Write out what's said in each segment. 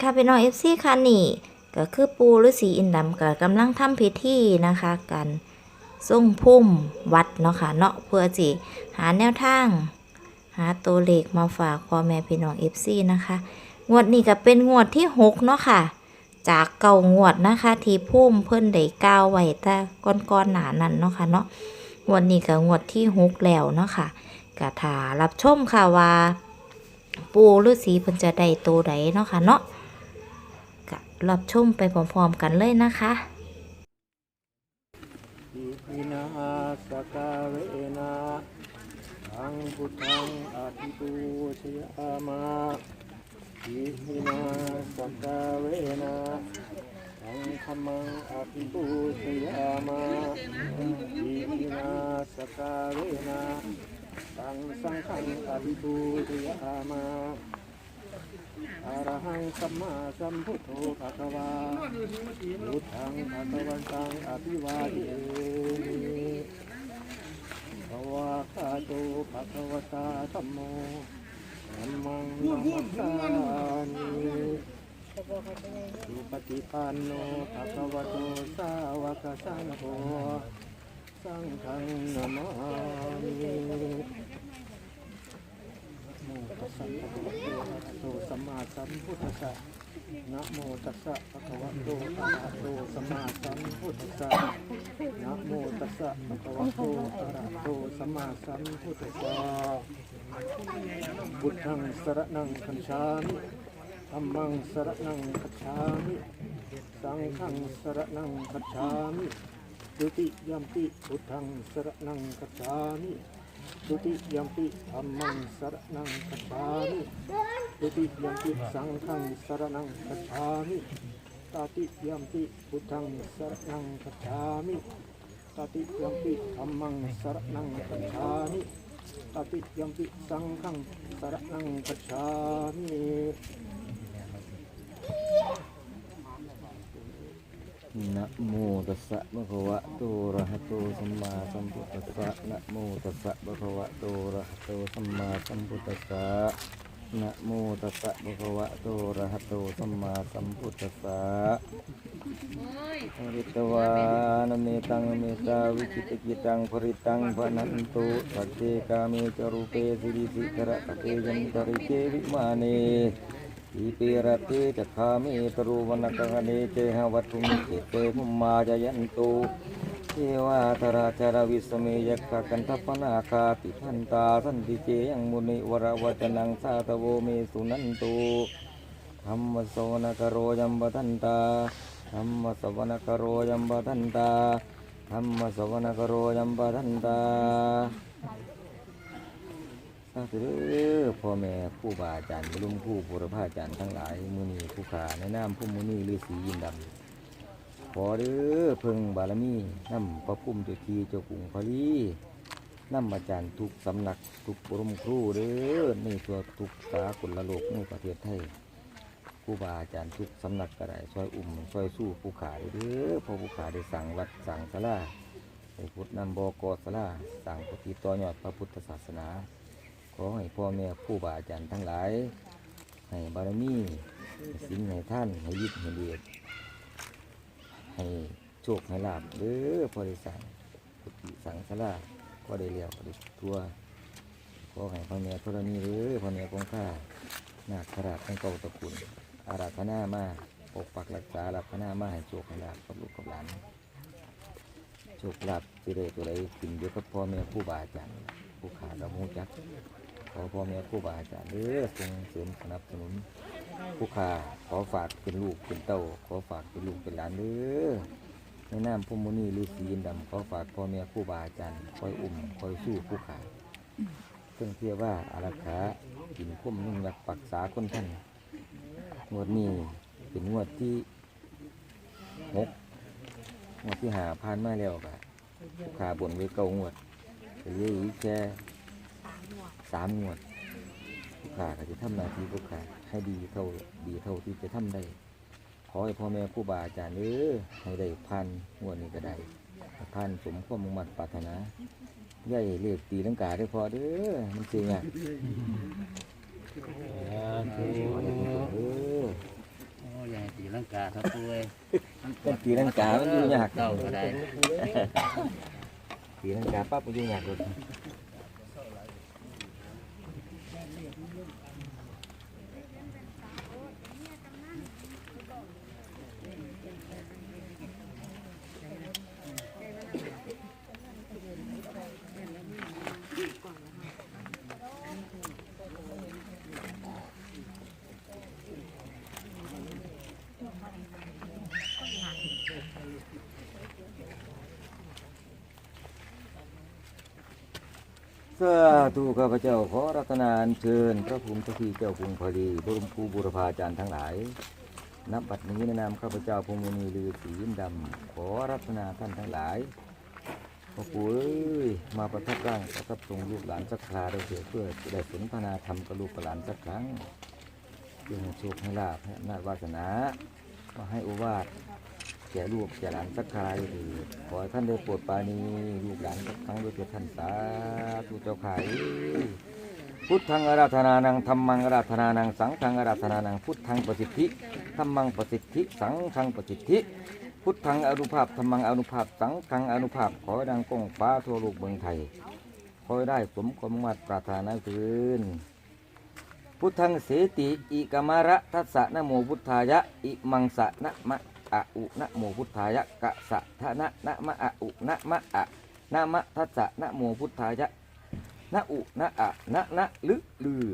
ค่ะพี่น้องเอฟซีค่ะนี่ก็คือปูฤาษีอินดำก็กำลังทำพิธีนะคะกันส่งพุ่มวัดเนาะค่ะเนาะเพื่อจิหาแนวทาง หาตัวเลขมาฝากพ่อแม่พี่น้องเอฟซีนะคะ งวดนี้ก็เป็นงวดที่หกเนาะค่ะ จากเก่างวดนะคะ ที่พุ่มเพิ่นได้ก้าวไว้แต่ก้อนๆหนานั้นเนาะค่ะเนาะงวดนี้ก็งวดที่หกแล้วเนาะค่ะก็ถ้ารับชมค่ะว่า ปูฤาษีเพิ่นจะได้ตัวใดเนาะค่ะเนาะ รับชมไปพร้อมๆกันเลยนะคะอินาสกาเวนะทังพุทธังอภิปูชยามาอิมินาสกาเอนะทังธรรมังอภิปูชยามาอิมินาสกาเอนะทังสังฆังอภิปูชยามา อะรหังสัมมาสัมพุทโธภะคะวาพุทธังภะคะวันตังอภิวาเทมิภวะคาโตภะคะวตาธัมโมธัมมังนัสสามิสุปฏิปันโนภะคะวะโตสาวกสังโฆสังฆังนามามิ ตัสสะภะคะวะโตอะระหะโตสัมมาสัมพุทธัสสะนะโมตัสสะภะคะวะโตอะระหะโตสัมมาสัมพุทธัสสะนะโมตัสสะภะคะวะโตอะระหะโตสัมมาสัมพุทธัสสะพุทธังสรณังคัจฉามิธัมมังสรณังคัจฉามิสังฆังสรณังคัจฉามิดุติยัมปิพุทธังสรณังคัจฉามิ ตุติยมปิธรรมังสรนังคัจฉามิตุติยมปิสังฆังสรนังคัจฉามิตติยมปิพุทธังสรนังคัจฉามิตติยมปิธรรมังสรนังคัจฉามิตติยมปิสังฆังสรนังคัจฉามิ นะโม ตัสสะภะคะวะโตอะระหะโตสัมมาสัมพุทธัสสะนะโมตัสสะภะคะวะโตอะระหะโตสัมมาสัมพุทธัสสะนะโมตัสสะภะคะวะโตอะระหะโตสัมมาสัมพุทธัสสะอริตวานเมตังเมตาวิจิตกิตังภริตังพนันตุสัจเจกามิจรูเปสิริสิกระตะเกยันตริเกวิมาเน อีเปรติจะคามิตรูวนกะเนเจหวัตุมิเกเตภุมมาจยันตุเทวาตราจารวิสเมยักขกันทัปนาคาติพันตาสันติเจยังมุนิวรวัจนังสาตโวเมสุนันตุธรรมสวนกโรยัมปทันตาธรรมสวนกโรยัมปทันตาธรรมสวนกโรยัมปทันตา สาธุเด้อพ่อแม่ผู้บาอาจารย์บรมผู้บุรพาอาจารย์ทั้งหลายมือนีผู้ขาในนามผู้มือนีฤาษียินดำขอเด้อเพิ่งบารมีนำพระพุ่มเจ้าทีเจ้ากรุงพลีนำอาจารย์ทุกสำนักทุกบรมครูเด้อในตัวทุกสากลโลกในประเทศไทยผู้บาอาจารย์ทุกสำนักก็ได้ช่วยอุ่มช่วยสู้ผู้ขาเด้อพอผู้ขาได้สั่งวัดสั่งศาลาให้พุทธนำบอกอศาลาสั่งปฏิต่อยอดพระพุทธศาสนา ขอให้พ่อแม่ครูบาอาจารย์ทั้งหลาย ให้บารมีสิ่งให้ท่านให้ยึดให้เดียดให้โชคให้ลาบเด้อพอได้สั่งกุฏิสังสลาก็ได้เลี้ยวได้ทัวขอให้พ่อแม่ธรณีเด้อพ่อแม่คงค่านาคราชทั้งเก่าตระกุลอาราธนามาปกปักรักษาอาราธนามาให้โชคให้ลาบกับลูกกับหลานโชคลาภสิได้ตัวใดกินอยู่กับพ่อแม่ครูบาอาจารย์ผู้ขาดหูจัก ขอพ่อแม่ครูบาอาจารย์เด้อส่งเสริมสนับสนุนผู้ค้าขอฝากเป็นลูกเป็นเต้า ขอฝากเป็นลูกเป็นหลานเด้อในนามพมุนีฤาษีนดำขอฝากพ่อแม่ครูบาอาจารย์คอยอุ่มคอยสู้ผู้ขาเพิ่งเทียว่าอารักขากินคุ้มนุ่งรักปักษาคนท่านงวดนี้เป็นงวดที่หกงวดที่หาผ่านมาแล้วกะผู้ขาบนไว้เก้างวดเหลืออีกแค่ สามงวดผู้ขาก็จะทำหน้าที่ผู้ขาให้ดีเท่าดีเท่าที่จะทำได้ ขอให้พ่อแม่ครูบาอาจารย์เออให้ได้พันงวดนี้ก็ได้พันสมความมุ่งมั่นปรารถนาย่ายเรียกตีลังกาได้พอเด้อมันเสียงอะขอให้เพิ่นเออกาครับปุ้ยเป็นตีลังกามันอยู่ยากเก้าก็ได้ตีลังกาปั๊บมันอยู่ยากเลยาธุข้าพเจ้าขอรัตนาอัญเชิญ พระภูมิเจ้าที่เจ้ากรุงพอดีบรมครูบุรพาจารย์ทั้งหลายนับบัดนี้ในนามข้าพเจ้าพงมุนีลือสียินดำขอรัตนาท่านทั้งหลายพอปู่เอ้ยมาประทับร่างประทับทรงลูกหลานสักคราได้เถิดเพื่อจะได้สนทนาธรรมกับลูกกับหลานสักครั้งเพื่อให้โชคให้ลาภให้นาจวาสนามาให้โอวาท ก่ลูกแก่หลานสักคราได้เถิดขอให้ท่านได้โปรดปานีลูกหลานสักครั้งด้วยเถิดท่านสาธุเจ้าขายพุทธังอาราธนานังธรรมังอาราธนานังสังฆังอาราธนานังพุทธังประสิทธิธรรมังประสิทธิ สังฆังประสิทธิพุทธังอนุภาพธรรมังอนุภาพ สังฆังอนุภาพ ขอให้ดังก้องฟ้าทั่วโลกเมืองไทย ขอได้สมความมุ่งมั่นปรารถนาคืนพุทธังเสติ อิกามระทัสสะนโมพุทธายะ อิมังสะนะมะ อะอุนะโมพุทธายะกะสะทะนะนะมะอะอุนะมะอะนะมะทัสสะนะโมพุทธายะนะอุนะอะนะนะลึลือ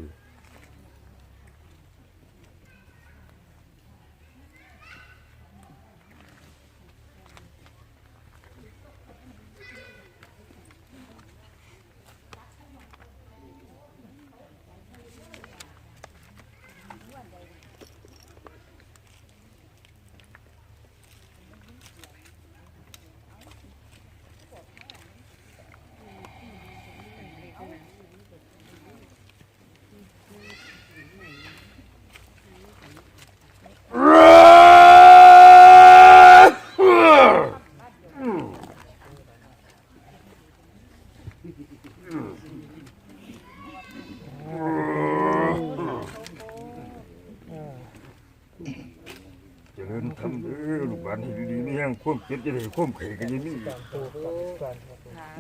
ญทำเด้อลูกหลานให้ดีๆนี่ยังความเจ็บจะได้ความไข่กันอยังนี้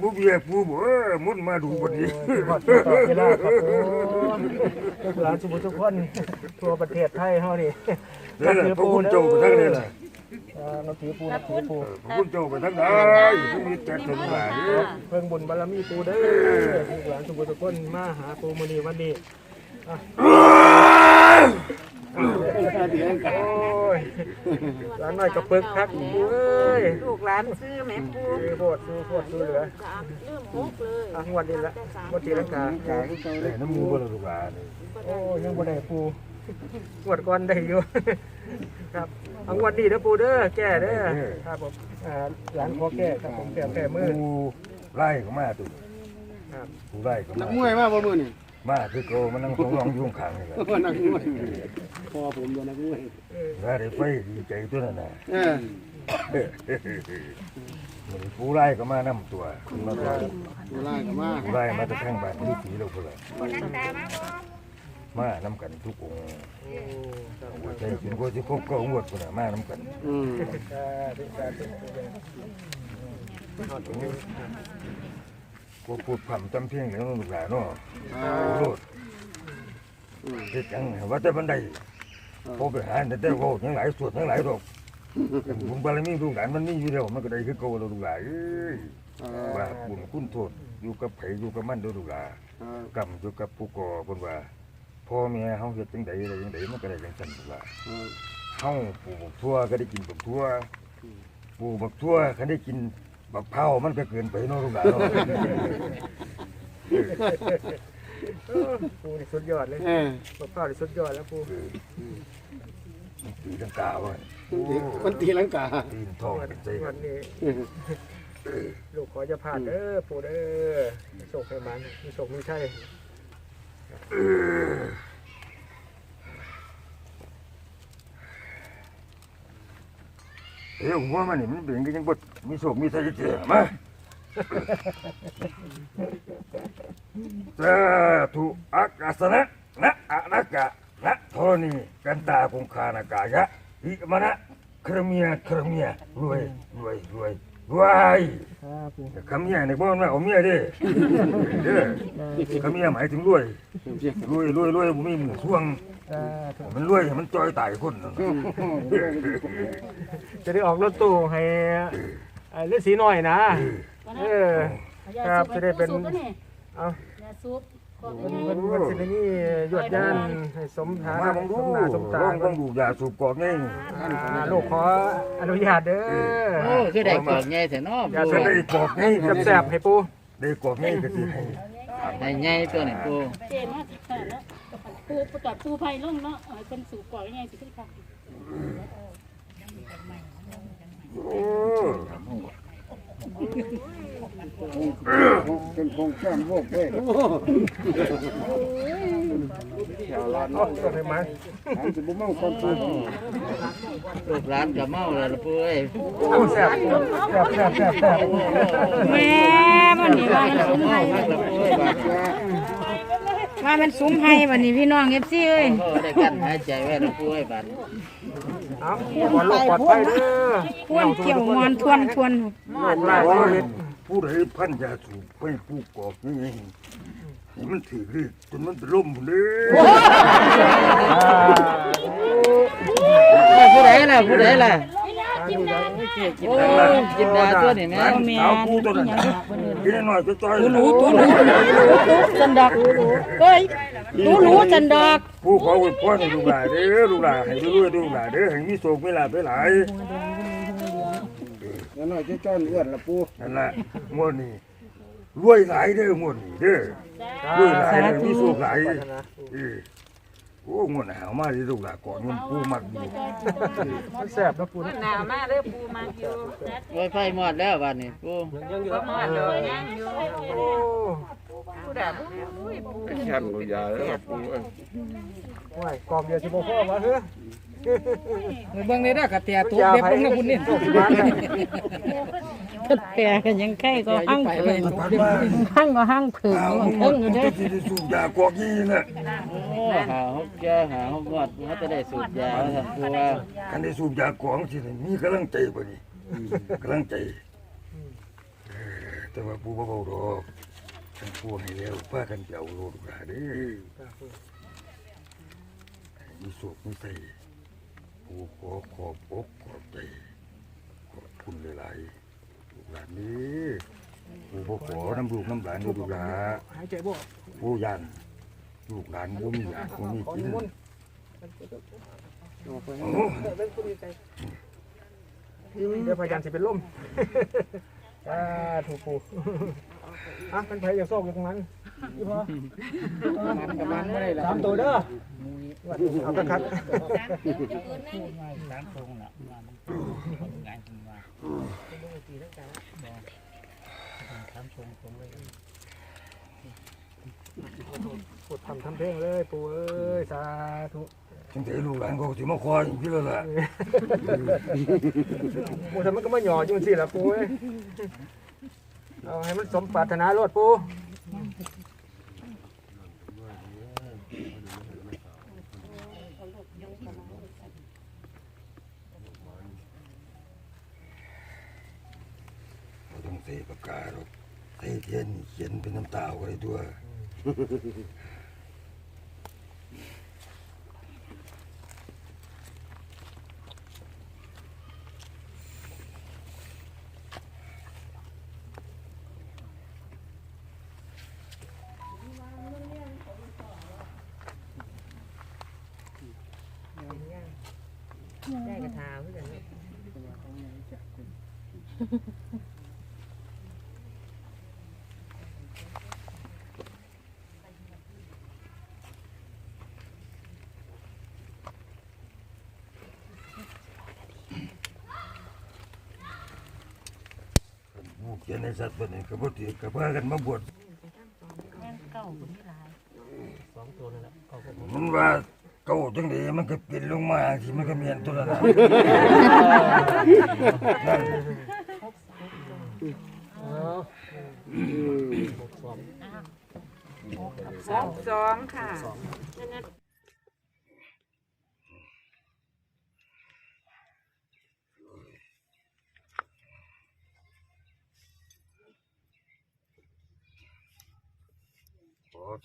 บุเบียผู้บ่เอ้อมุดมาดูบัดนี้ขอดเวลาครับผมลูกหลานสมุทรทุกคนทั่วประเทศไทยเฮานี่นั่นแหละพระคุณเจ้าไปทางนี้ล่ะอ่านับถือปูนับถือปูพระคุณเจ้าไปทางไหนที่มีแต่ถึงหลายเพิ่งบุญบารมีปูเด้อลูกหลานสมุทรทุกคนมาหาปูมื้อนี้วันนี้อะโอ้ ยหลานน้อยกระปึกคักปูเอ้ยลูกหลานซื้อแม่ปูซื้อโพดซื้อโพดซื้อเหลือสามลืมหกเลยอะงวดนี้ละงวดตีลังกาแต่น้ำมูกบ่ล่ะลูกหลานนี่โอ้ยังบ่ได้ปูงวดก่อนได้อยู่ครับเอางวดนี้เด้อปูเด้อแก้เด้อครับผมอ่าหลานขอแก้ครับผมแก้แก้มือผู้ไล่ก็มาตุครับผู้ไล่ก็นัมากมวยมาบ่มื้อนี่ มาคือโกมันนั่งสองรองอยู่ข้างๆนี่แหละนักมวยพอผมตัวนักมวยถ้าได้ไปดีใจตัวนั้นน่ะเออมันผู้ไล่ก็มานํตัวมาตัวตัวลายก็มาผู้ไล่มาจากข้างบ้านนี่สีเราพุ่นล่ะมานํกันทุกองค์โอ้ครับหัวใจกินก็สิครบก็งวดพุ่นน่ะมานํกันอืม สาธุสาธุเอาตรงนี้ก็พูดคำจำเพียงเหลืองลูกหลานเนาะอ่าโอ้โลดอืมเฮ็ดจังว่าแต่บันไดพอไปหาแต่แต่โว้ยังหลายสวดยังหลายดอกบุญบารมีลูกหลานมันมีอยู่แล้วมันก็ได้คือเก่าแล้วลูกหลานเอ้ยอ่าว่าบุญคุณโทษอยู่กับไผอยู่กับมันเด้อลูกหลานอ่ากรรมอยู่กับผู้ก่อเพิ่นว่าพ่อแม่เฮาเฮ็ดจังไดได้จังไดมันก็ได้จังซั่นลูกหลานอ่าเฮาปลูกบักทั่วก็ได้กินบักทั่วปลูกบักทั่วคันได้กิน บักเผาวมันก็เกินไปเนาะลูกหลานเนาะเออปูนี่สุดยอดเลยเออปูข้าวนี่สุดยอดแล้วปูตีลังกาว่ามันตีลังกาตีนทองวันเป็นใจวันนี้ลูกขอจะผ่านเด้อปูเด้อมีโชคให้มันมีโชคมีชั เอ้ยหัวมันนี่มันเป็นก็ยังบ่มีโศกมีใจเจียมาสาธุอักอาสนะนะอะนะกะนะโทนีกันตาคงคานากายะอิมานะเครเมียเครเมียรวยรวยรวยรวยครับปูคำเมียในบ้านว่าเอาเมียเด้เด้อคำเมียหมายถึงรวยรวยรวยรวยบ่มีหมู่ช่วงอ่า มันรวยมันจอยตายคนนั่นจะได้ออกรถตู้ให้ไอ้ฤาษีหน่อยนะ เออ ครับจะได้เป็น เอายาซุปก็มันไม่มันมันสิได้นี่หยวดย่านให้สมฐามานะบังดูสมหน้าสมตาลองบังดูยาสูบกอกนี่อ่าลูกขออนุญาตเด้อโอ้คือได้กอกใหญ่แท้เนาะอย่าจะเสได้กอกนี่แซ่บๆให้ปูได้กอกนี่ก็สิให้ได้ใหญ่ตัวนี่ปูเจมากแล้ว ปูประกับปูไผ่ลงเนาะเป็นสูบกว่ายังไงสิพี่ค่ะโอ้เป็นคงแก้มโวกเว้ยเอาตัวให้มาถามสิบ่เมาคนปูลูกหลานก็เมาแล้วล่ะปูเอ้ยเอาแซ่บแซ่บแซ่บแซ่บแซ่บแม่วันนี้ว่ามันซุ้มเมาไห้มากแล้วปูเอ้ยบาดว่า มันซุ้มไห้วันนี้พี่น้องเอฟซีเอ้ยโอ้ได้กั้นหายใจไว้แล้วปูเอ้ยบาดเอาปลอดโรคปลอดภัยเด้อทวนเกี่ยวมวนทวนทวนโรคลาโควิดผู้ใดพันยาสูบไปปลูกกอกนี่เองนี่มันถือเลขจนมันเป็นล่มหมดเลยเอ้ยผู้ใดล่ะผู้ใดล่ะ โอ้จินดาตัวนี่แม่ร้านสาวผู้ตัวนั้นน่ะกินหน่อยจะต่อยรู้ตัวรู้รู้จันดอกเอ้ยรู้รู้จันดอกผู้ขออวยพรให้ลูกหลานเด้อลูกหลานให้รวยๆลูกหลานเด้อให้มีโชคมีลาภหลายแล้วน้อยจะจ้อนเอื้อนละปูๆนั่นแหละงวดนี้รวยหลายเด้องวดนี้เด้อรวยหลายเด้อมีโชคหลายเออโอ้งวดหนาวมากเลยลูกหลานก่อนมันผู้มักดีมันแซ่บนะปูนะหนาวมากเลยปูมาอยู่ไว้ไฟหมอดแล้วบาดนี้ปูยังอยู่มาเลยยังอยู่โอ้ปูด่าปูปูแค่นบ่ยาแล้วปูเอ้ยห่วยกรอบเดียวสิบ่พอวะเฮ้อเบิ่งได้กะเตียตัวเด็บลงนะคุณนี่แปรกันยังไข่ก็ห้างเผิงพันว่าห้างก็ห้างเผิงเอามันหมเพิ่ดงอยู่จะเด้อสิได้สูบยากอกนี่น่ะโอหาฮกแก่หาฮกงอดเขาจะได้สูบยาว่าซั่นปูว่าคันได้สูบยากองสิได้มีกำลังใจบ่นี่กำลังใจเออแต่ว่าผู้บ่เบาดอกทั้งพวกให้แล้วพากันไปเอาโลดกหลานเด้อให้มีโชคมีชัยผู้ขอขอบอกขอบใจขอบคุณหลายๆลูกหลานนี้ผู้บ่ขอน้ำลูกน้ำหลานลูกหลานหายใจบ่ผู้ยัน ลูกหลานบ่มีอยากบ่มีกินโอ้เดี๋ยวพยานสิเป็นลมอ่าถูกปูอะเป็นไผอย่างโซกอยู่ตรงนั้นพี่พอมันกับมันบ่ได้ล่ะสามตัวเด้อเอาคั กพูดทำทำเพลงเลยปู่เอ้ยสาธุจังไดลูกหลานเขาสิมาคอยอยู่แล้วล่ะปู่ทำมันก็มาหย่ออยู่สิล่ะปู่เอ้ยเอาให้มันสมปรารถนาโลดปู่ต้องใส่ปากกาหรอกใส่เทียนเขียนเป็นน้ำตาอาไว้ตัว ได้กระถาเพื่อน ผู้เขียนใน สัตว์ตัวนี้ก็บ่ถือก็พากันมาบวชมันว่าเก่าจังไดมันก็เป็นลงมาสิมันก็เมียนตัวนั้นน่ะนั่น สองสองค่ะ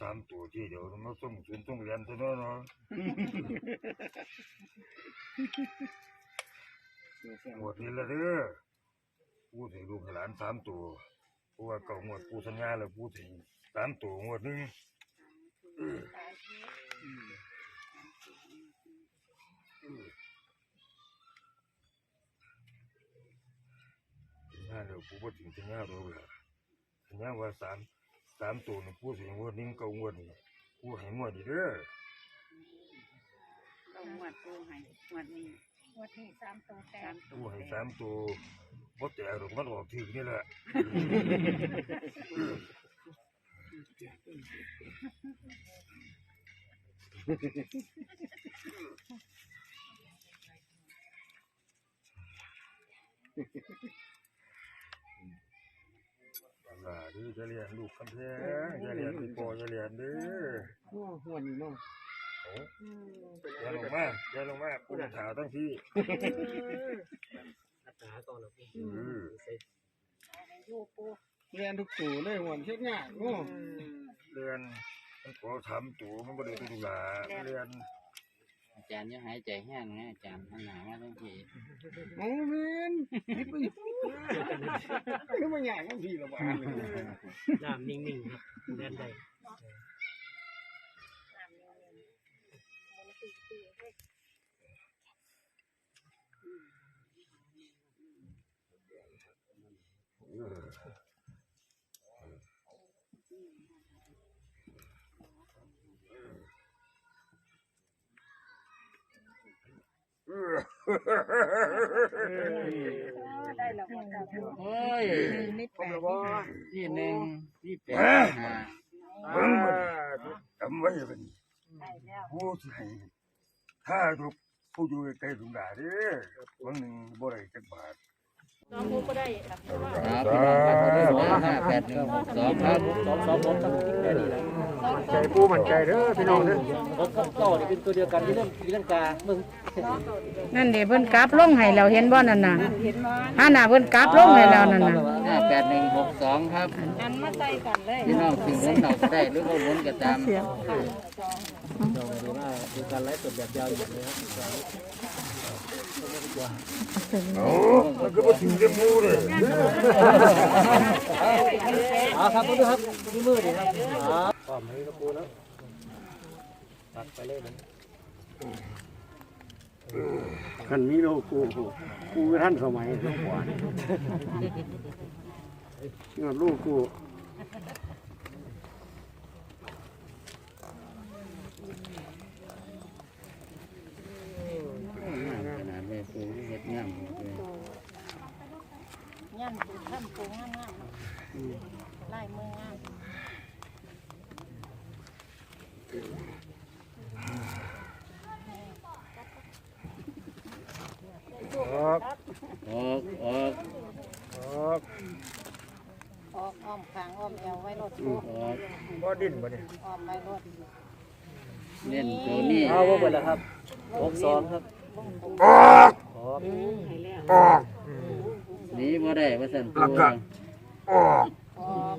สามตัวที่เดี๋ยวมาส่งศูนย์ส่งเรียนซะเนาะเนาะหมดนี้ละเด้อพูดให้ลูกให้หลานสามตัวเพราะว่าเก่าหมดปูสัญญาแล้วพูดถึงสามตัวหมดหนึงเออสัญญาแล้วปูพูดถึงสัญญาเราละสัญญาว่าสาม สามตัวนี่พูดถึงงวดนี้เก่างวดนี้พูดให้งวดนี้เด้อหวดปูให้หวดนี้วันที่สามตัวแทนกูให้สามตัวบ่แต่หรอกมันออกถึงนี่แหละ ลาดีจะเรียนลูกคำแพงจะเรียนพี่ปอจะเรียนเด้อโอ้หัวนี่เนาะโอ้อย่าลงมาอย่าลงมากูจะถาตั้งที่เอออยู่ปูเรียนทุกตัวเลยหัวเช็ดง่ายโอ้เรียนมันขอทำตัวมันบ่ได้ตุลาเรียน จารย์ยังหายใจแห้งนะอาจารย์หันหนามาทั้งทีโอ้เมนคิดไปอยู่คือมันใหญ่ทั้งทีละบ้านเลยน้ำนิ่งๆครับเล่นได้ ได้แล้วก็กลับโอ้ยนิดแปดที่หนึ่งที่แปดห้าเบิ่งมันจำไว้เป็นได้แล้วผู้ที่ให้ถ้าทุกผู้อยู่ใกล้ถุงดาเด้อวันหนึ่งบ่ได้จักบาท น้องปูก็ได้ครับเพราะว่าครับพี่น้องครับห้าแปดหนึ่งหกสองครับสองสองผมตั้งแค่นี้แหละใจปูมันใจเด้อพี่น้องเด้อผมกับเก้านี่เป็นตัวเดียวกันที่เรื่องที่เรื่องกามืองนั่นเดี๋ยวเพิ่นกราบลงให้แล้วเห็นบ่นั่นน่ะฮาหน่ะเพิ่นกราบลงให้แล้วนั่นน่ะห้าแปดหนึ่งหกสองครับอันมาใส่กันเลยพี่น้องถึงหมุนเราก็ได้หรือว่าหมุนก็ตามดีมากดูการไลฟ์สดแบบยาวอย่างนี้ครับ มันก็บ่ถึงจะมูเลยอ๋อครับดูครับนี่มือดีครับอ๋อพร้อมให้กระปูแล้วตัดไปเลยมันขันมีโลกูกูท่านสมัยสมควรเงินลูกกู ขนาดแม่ปูเฮ็ดงามเลย ย่านปูท่านปูงามงามไล่มืองาม ออก ออกออก ออก ออกอ้อมขางอ้อมแอวไว้รถปู ออก บ่ดิ้นบ่เนี่ย อ้อมไว้รถ เน้นตัว นี้เอาว่าหมดแล้วครับหกสองครับออกขอออกหนีบ่ได้ว่าซั่นปูแล้วก็ ออกออก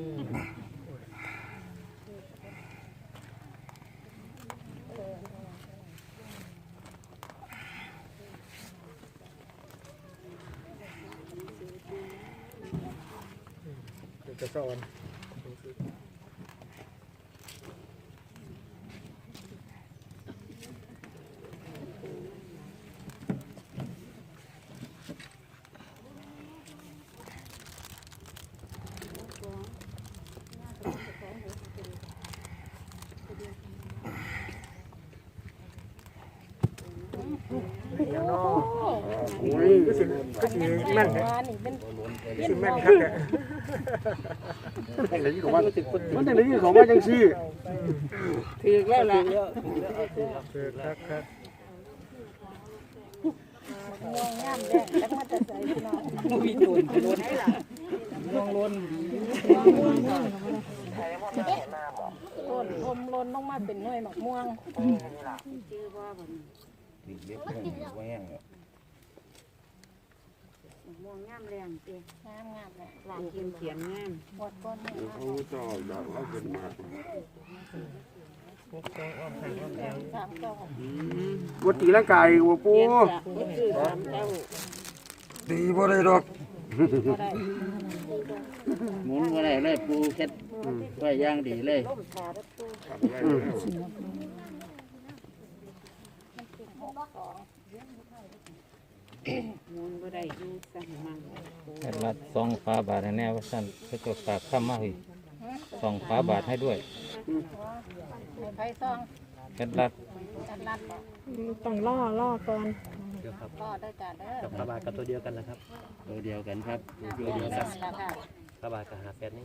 จะสอน โอ้ยก็สิก็สิแม่นแท้ว่านี่เป็นสิแม่นครับแท้มันได้ยินของว่ามันได้ยินของว่าจังซี่ถือแล้วล่ะคือครับครับม่วงงามแดงแล้วมาจะใส่พี่น้องมีตุนล้นลองล้นต้นอมลนลงมาเป็นหน่วยหมักม่วง ติดเล็บแห้งบ่แห้งหรอกม่วงงามแรงเตี้ยงามงามเลยหลาปนลูกกินเขียนงามหมดก้นเลยเขาเจ้าอยากเราเป็นมากสามเก้าวัตีร่างกายว่าปูคือสามเก้าตีบ่ได้ดอกหมุนบ่ได้เลยปูเฮ็ดไว้อย่างดีเลย มูลบ่ได้อยู่สั่งมั่งเห็นว่าซองฟ้าบาทให้แน่ว่าท่านพระเจ้าฝากข้ามมาให้ซองฟ้าบาทให้ด้วยให้ไฟซองเคล็ดลับจัดรัดบ่ต้องล่อล่อก่อนก็ได้จัดเด้อกับฟ้าบาทกับตัวเดียวกันนะครับ ตัวเดียวกันครับ ตัวเดียวกันแล้วค่ะฟ้าบาทกับหาแปดนี่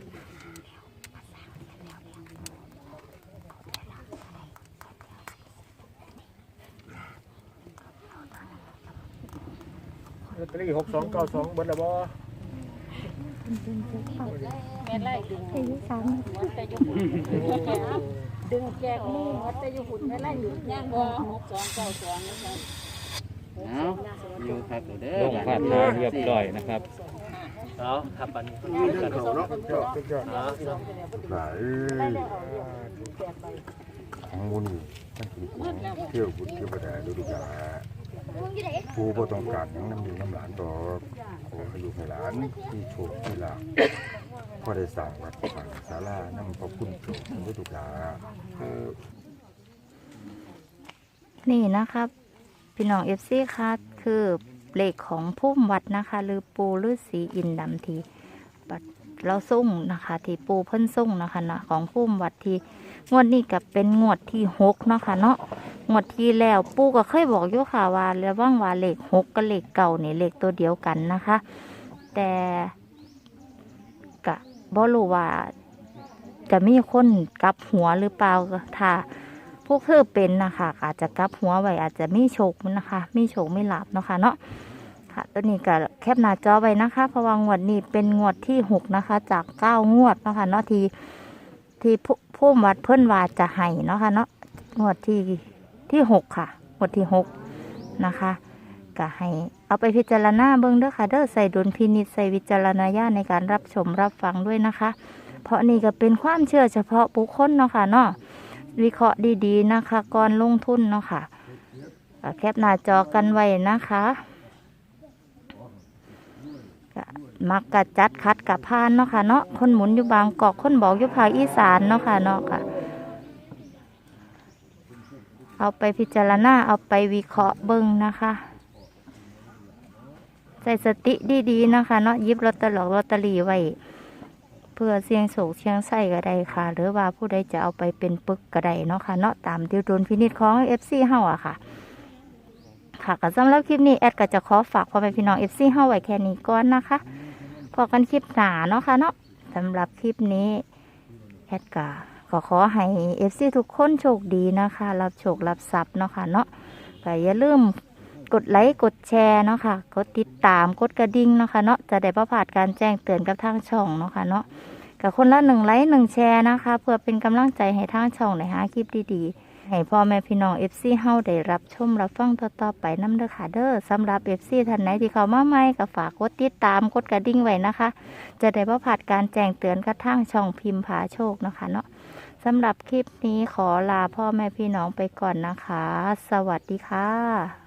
ลอตเตอรี่หกสองเก้าสองเบิร์ดละบ่แม่ไล่ดึงอายุสามหมดแต่ยุหุ่นดึงแจกมือหมดแต่ยุหุ่นแม่ไล่อยู่ย่างบ่หกสองเก้าสองนะครับเอาอยู่ครับเด้อลงผ่านทางเรียบร้อยนะครับเอาครับปันนี้มีเรื่องเขาเนาะเจ้าเจ้าอ๋อหลายของมูนี่มันเป็นของเที่ยวบุญเที่ยวบดาดูดูกา ปูบ่ต้องการหยังน้ำมีน้ำหลานดอกขอให้ลูกให้หลานที่โชคที่ลาภพอได้สร้างวัดสร้างศาลานำพระคุณโชคดูดูกานี่นะครับ พี่น้องเอฟซีค่ะคือเลขของพุ่มวัดนะคะ หรือปูฤาษีอินดำทีบัดเราส่งนะคะที่ปูเพิ่นส่งนะคะนะของพุ่มวัดที่งวดนี้กับเป็นงวดที่หกเนาะค่ะเนาะ งวดที่แล้วปูก็เคยบอกอยู่ค่ะว่าแล้วว่างว่าเหลขหกกับเหลขเก่าเนี่ยเหลขตัวเดียวกันนะคะ แต่กะบ่รู้ว่าจะมีคนกลับหัวหรือเปล่าถ้าพวกเธอเป็นนะคะอาจจะกลับหัวไว้อาจจะไมีโชคนะคะไมีโชคไม่หลับนะคะเนาะค่ะตัวนี้ก็แคปหน้าจอไว้นะคะ เพราะว่างวดนี้เป็นงวดที่หกนะคะ จากเก้างวดนะคะเนาะที่ที่ผู้ผู้วัดเพิ่นวาจะให้เนาะค่ะเนาะงวดที่ ที่หกค่ะงวดที่หกนะคะก็ให้เอาไปพิจารณาเบิ่งเด้อค่ะเด้อใส่ดุลพินิจใส่วิจารณญาณในการรับชมรับฟังด้วยนะคะ เพราะนี่ก็เป็นความเชื่อเฉพาะบุคคลเนาะค่ะเนาะวิเคราะห์ดีๆนะคะก่อนลงทุนเนาะค่ะแคปหน้าจอกันไว้นะคะมักกะจัดคัดกับพานเนาะค่ะเนาะคนหมุนอยู่บางกอกคนบอกอยู่ภาคอีสานเนาะค่ะเนาะค่ะ เอาไปพิจารณาเอาไปวิเคราะห์เบิ่งนะคะ ใส่สติดีๆนะคะ เนาะยิบลอตเตอรี่ลอตเตอรี่ไว้เพื่อเสียงโศกเสียงไส้ก็ได้ค่ะ หรือว่าผู้ใดจะเอาไปเป็นปึกก็ได้เนาะค่ะเนาะตามที่ดุลพินิจของ FC เฮาอะค่ะ ค่ะก็สำหรับคลิปนี้แอดก็จะขอฝากพ่อแม่พี่น้อง FC เฮาไว้แค่นี้ก่อนนะคะพอกันคลิปหนาเนาะค่ะเนาะสำหรับคลิปนี้แอดก็ ก็ขอให้ FC ทุกคนโชคดีนะคะ รับโชครับทรัพย์เนาะค่ะเนาะก็อย่าลืมกดไลค์กดแชร์เนาะค่ะ กดติดตามกดกระดิ่งเนาะค่ะเนาะจะได้ประพลาดการแจ้งเตือนกับทางช่องเนาะค่ะเนาะกับคนละหนึ่งไลค์หนึ่งแชร์นะคะ เพื่อเป็นกำลังใจให้ทางช่องในหาคลิปดีๆ ให้พ่อแม่พี่น้องเอฟซีเฮาได้รับชมรับฟังต่อๆไปน้ำเด้อค่ะเด้อสำหรับเอฟซีท่านไหนที่เข้ามาใหม่ก็ฝากกดติดตามกดกระดิ่งไว้นะคะ จะได้ประผัดการแจ้งเตือนกับทางช่องพิมพ์ผาโชคเนาะค่ะเนาะ สำหรับคลิปนี้ขอลาพ่อแม่พี่น้องไปก่อนนะคะ สวัสดีค่ะ